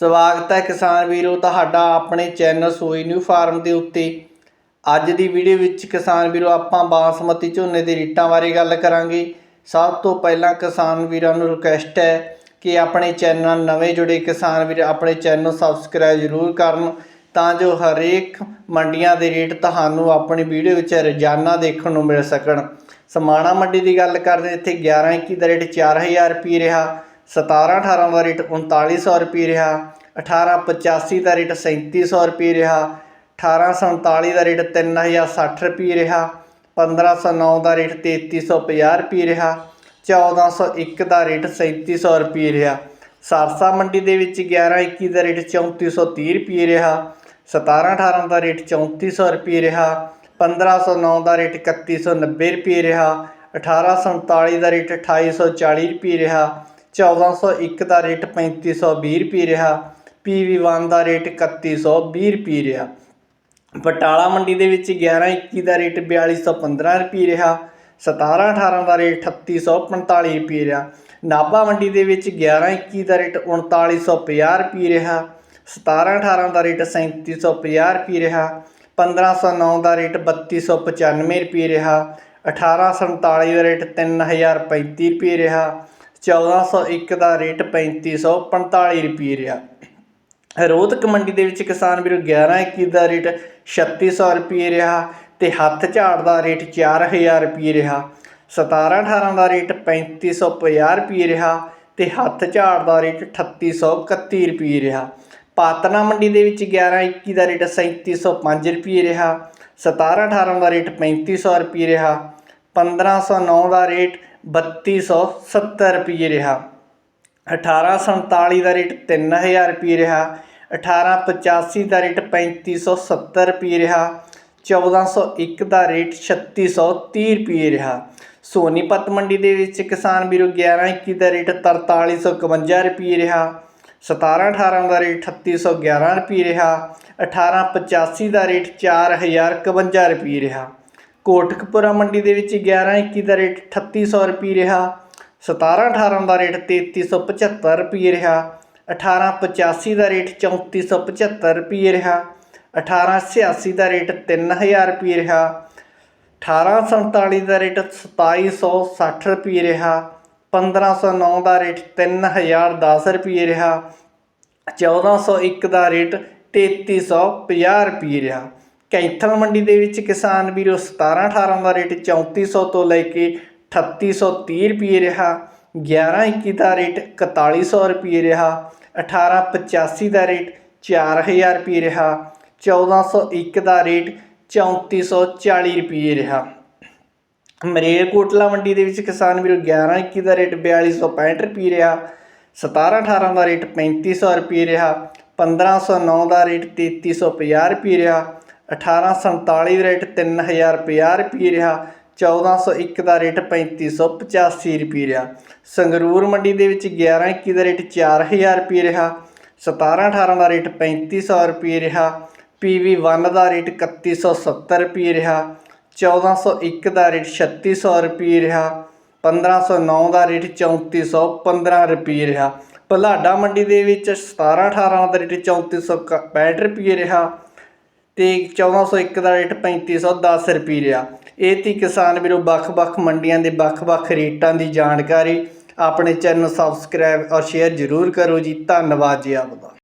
ਸਵਾਗਤ ਹੈ ਕਿਸਾਨ ਵੀਰੋ, ਤੁਹਾਡਾ ਆਪਣੇ ਚੈਨਲ ਸੋਈ ਨਿਊ ਫਾਰਮ ਦੇ ਉੱਤੇ। ਅੱਜ ਦੀ ਵੀਡੀਓ ਵਿੱਚ ਕਿਸਾਨ ਵੀਰੋ, ਆਪਾਂ ਬਾਸਮਤੀ ਝੋਨੇ ਦੇ ਰੇਟਾਂ ਬਾਰੇ ਗੱਲ ਕਰਾਂਗੇ। ਸਭ ਤੋਂ ਪਹਿਲਾਂ ਕਿਸਾਨ ਵੀਰਾਂ ਨੂੰ ਰਿਕੁਐਸਟ ਹੈ ਕਿ ਆਪਣੇ ਚੈਨਲ ਨਵੇਂ ਜੁੜੇ ਕਿਸਾਨ ਵੀਰ, ਆਪਣੇ ਚੈਨਲ ਸਬਸਕ੍ਰਾਈਬ ਜ਼ਰੂਰ ਕਰਨ ਤਾਂ ਜੋ ਹਰੇਕ ਮੰਡੀਆਂ ਦੇ ਰੇਟ ਤੁਹਾਨੂੰ ਆਪਣੀ ਵੀਡੀਓ ਵਿੱਚ ਰੋਜ਼ਾਨਾ ਦੇਖਣ ਨੂੰ ਮਿਲ ਸਕਣ। ਸਮਾਣਾ ਮੰਡੀ ਦੀ ਗੱਲ ਕਰਦੇ, ਇੱਥੇ 11 21 ਦਾ ਰੇਟ 4000 ਰੁਪਏ ਰਿਹਾ। 17 18 ਦਾ ਰੇਟ 3900 ਰੁਪਏ ਰਿਹਾ 18 85 ਦਾ ਰੇਟ 3700 ਰੁਪਏ ਰਿਹਾ 1847 ਦਾ ਰੇਟ 3060 ਰੁਪਏ ਰਿਹਾ 1509 ਦਾ ਰੇਟ 3350 ਰੁਪਏ ਰਿਹਾ 1401 ਦਾ ਰੇਟ 3700 ਰੁਪਏ ਰਿਹਾ। ਸਰਸਾ ਮੰਡੀ ਦੇ ਵਿੱਚ 11 21 ਦਾ ਰੇਟ 3430 ਰੁਪਏ ਰਿਹਾ 17 18 ਦਾ ਰੇਟ 3400 ਰੁਪਏ ਰਿਹਾ 1509 ਦਾ ਰੇਟ 3190 ਰੁਪਏ ਰਿਹਾ 1847 ਦਾ ਰੇਟ 2840 ਰੁਪਏ ਰਿਹਾ 1401 ਦਾ ਰੇਟ 3520 ਰੁਪਏ ਰਿਹਾ PV1 ਦਾ ਰੇਟ 3120 ਰੁਪਏ ਰਿਹਾ। ਬਟਾਲਾ ਮੰਡੀ ਦੇ ਵਿੱਚ 11 21 ਦਾ ਰੇਟ 4215 ਰੁਪਏ ਰਿਹਾ 17 18 ਦਾ ਰੇਟ 3845 ਰੁਪਏ ਰਿਹਾ। ਨਾਭਾ ਮੰਡੀ ਦੇ ਵਿੱਚ 11 21 ਦਾ ਰੇਟ 3950 ਰੁਪਏ ਰਿਹਾ 17 18 ਦਾ ਰੇਟ 3750 ਰੁਪਏ ਰਿਹਾ 1509 ਦਾ ਰੇਟ 3295 ਰੁਪਏ ਰਿਹਾ 1847 ਦਾ ਰੇਟ 3035 ਰੁਪਏ ਰਿਹਾ 1401 ਦਾ ਰੇਟ 3545 ਰੁਪਏ ਰਿਹਾ। ਰੋਹਤਕ ਮੰਡੀ ਦੇ ਵਿੱਚ ਕਿਸਾਨ ਵੀਰੋ 11 21 ਦਾ ਰੇਟ 3600 ਰੁਪਏ ਰਿਹਾ ਤੇ ਹੱਥ ਝਾੜ ਦਾ ਰੇਟ 4000 ਰੁਪਏ ਰਿਹਾ। 17 18 ਦਾ ਰੇਟ 3550 ਰੁਪਏ ਰਿਹਾ ਤੇ ਹੱਥ ਝਾੜ ਦਾ ਰੇਟ 3831 ਰੁਪਏ ਰਿਹਾ। ਪਾਤਨਾ ਮੰਡੀ ਦੇ ਵਿੱਚ 11 21 ਦਾ ਰੇਟ 3705 ਰੁਪਏ ਰਿਹਾ। 17 18 ਦਾ ਰੇਟ 3500 ਰੁਪਏ ਰਿਹਾ। 1509 ਦਾ ਰੇਟ 3270 ਰੁਪਏ ਰਿਹਾ। 1847 ਦਾ ਰੇਟ 3000 ਰੁਪਏ ਰਿਹਾ। 1885 ਦਾ ਰੇਟ 3570 ਰੁਪਏ ਰਿਹਾ। 1401 ਦਾ ਰੇਟ 3630 ਰੁਪਏ ਰਿਹਾ। ਸੋਨੀਪਤ ਮੰਡੀ ਦੇ ਵਿੱਚ ਕਿਸਾਨ ਵੀਰੋ 11 21 ਦਾ ਰੇਟ 4351 ਰੁਪਏ ਰਿਹਾ। 17 18 ਦਾ ਰੇਟ 3811 ਰੁਪਏ ਰਿਹਾ। 1885 ਦਾ ਰੇਟ 4051 ਰੁਪਏ ਰਿਹਾ। ਕੋਟਕਪੁਰਾ ਮੰਡੀ ਦੇ ਵਿੱਚ 11 21 ਦਾ ਰੇਟ 3800 ਰੁਪਏ ਰਿਹਾ 17 18 ਦਾ ਰੇਟ 3375 ਰੁਪਏ ਰਿਹਾ 1885 ਦਾ ਰੇਟ 3475 ਰੁਪਏ ਰਿਹਾ 1886 ਦਾ ਰੇਟ 3000 ਰੁਪਏ ਰਿਹਾ 1847 ਦਾ ਰੇਟ 2760 ਰੁਪਏ ਰਿਹਾ 1509 ਦਾ ਰੇਟ 3010 ਰੁਪਏ ਰਿਹਾ 1401 ਦਾ ਰੇਟ 3350 ਰੁਪਏ ਰਿਹਾ। ਕੈਂਥਲ ਮੰਡੀ ਦੇ ਵਿੱਚ ਕਿਸਾਨ ਵੀਰੋ 17 18 ਦਾ ਰੇਟ 3400 ਤੋਂ ਲੈ ਕੇ 3830 ਰੁਪਏ ਰਿਹਾ। 11 21 ਦਾ ਰੇਟ 4100 ਰੁਪਏ ਰਿਹਾ। 1885 ਦਾ ਰੇਟ 4000 ਰੁਪਏ ਰਿਹਾ। 1401 ਦਾ ਰੇਟ 3440 ਰੁਪਏ ਰਿਹਾ। ਮਰੇਲਕੋਟਲਾ ਮੰਡੀ ਦੇ ਵਿੱਚ ਕਿਸਾਨ ਵੀਰੋ 11 21 ਦਾ ਰੇਟ 4265 ਰੁਪਏ ਰਿਹਾ। 17 18 ਦਾ ਰੇਟ 3500 ਰੁਪਏ ਰਿਹਾ। 1509 ਦਾ ਰੇਟ 3350 ਰੁਪਏ ਰਿਹਾ। 1847 ਦਾ ਰੇਟ 3050 ਰੁਪਏ ਰਿਹਾ 1401 ਦਾ ਰੇਟ 3585 ਰੁਪਏ ਰਿਹਾ। ਸੰਗਰੂਰ ਮੰਡੀ ਦੇ ਵਿੱਚ 11 21 ਦਾ ਰੇਟ 4000 ਰੁਪਏ ਰਿਹਾ। 17 18 ਦਾ ਰੇਟ 3500 ਰੁਪਏ ਰਿਹਾ। PV1 ਦਾ ਰੇਟ 3170 ਰੁਪਏ ਰਿਹਾ। 1401 ਦਾ ਰੇਟ 3600 ਰੁਪਏ ਰਿਹਾ। 1509 ਦਾ ਰੇਟ 3415 ਰੁਪਏ ਰਿਹਾ। ਭਲਾਡਾ ਮੰਡੀ ਦੇ ਵਿੱਚ 17 18 ਦਾ ਰੇਟ 3465 ਰੁਪਏ ਰਿਹਾ। ਤੇ 1401 ਦਾ ਰੇਟ 3510 ਰੁਪਏ ਰਿਹਾ। ਇਹ ਤੀ ਕਿਸਾਨ ਵੀਰੋ ਵੱਖ-ਵੱਖ ਮੰਡੀਆਂ ਦੇ ਵੱਖ-ਵੱਖ ਰੇਟਾਂ ਦੀ ਜਾਣਕਾਰੀ ਆਪਣੇ ਚੈਨਲ ਸਬਸਕ੍ਰਾਈਬ ਔਰ ਸ਼ੇਅਰ ਜ਼ਰੂਰ ਕਰੋ ਜੀ। ਧੰਨਵਾਦ ਜੀ ਆਪ ਦਾ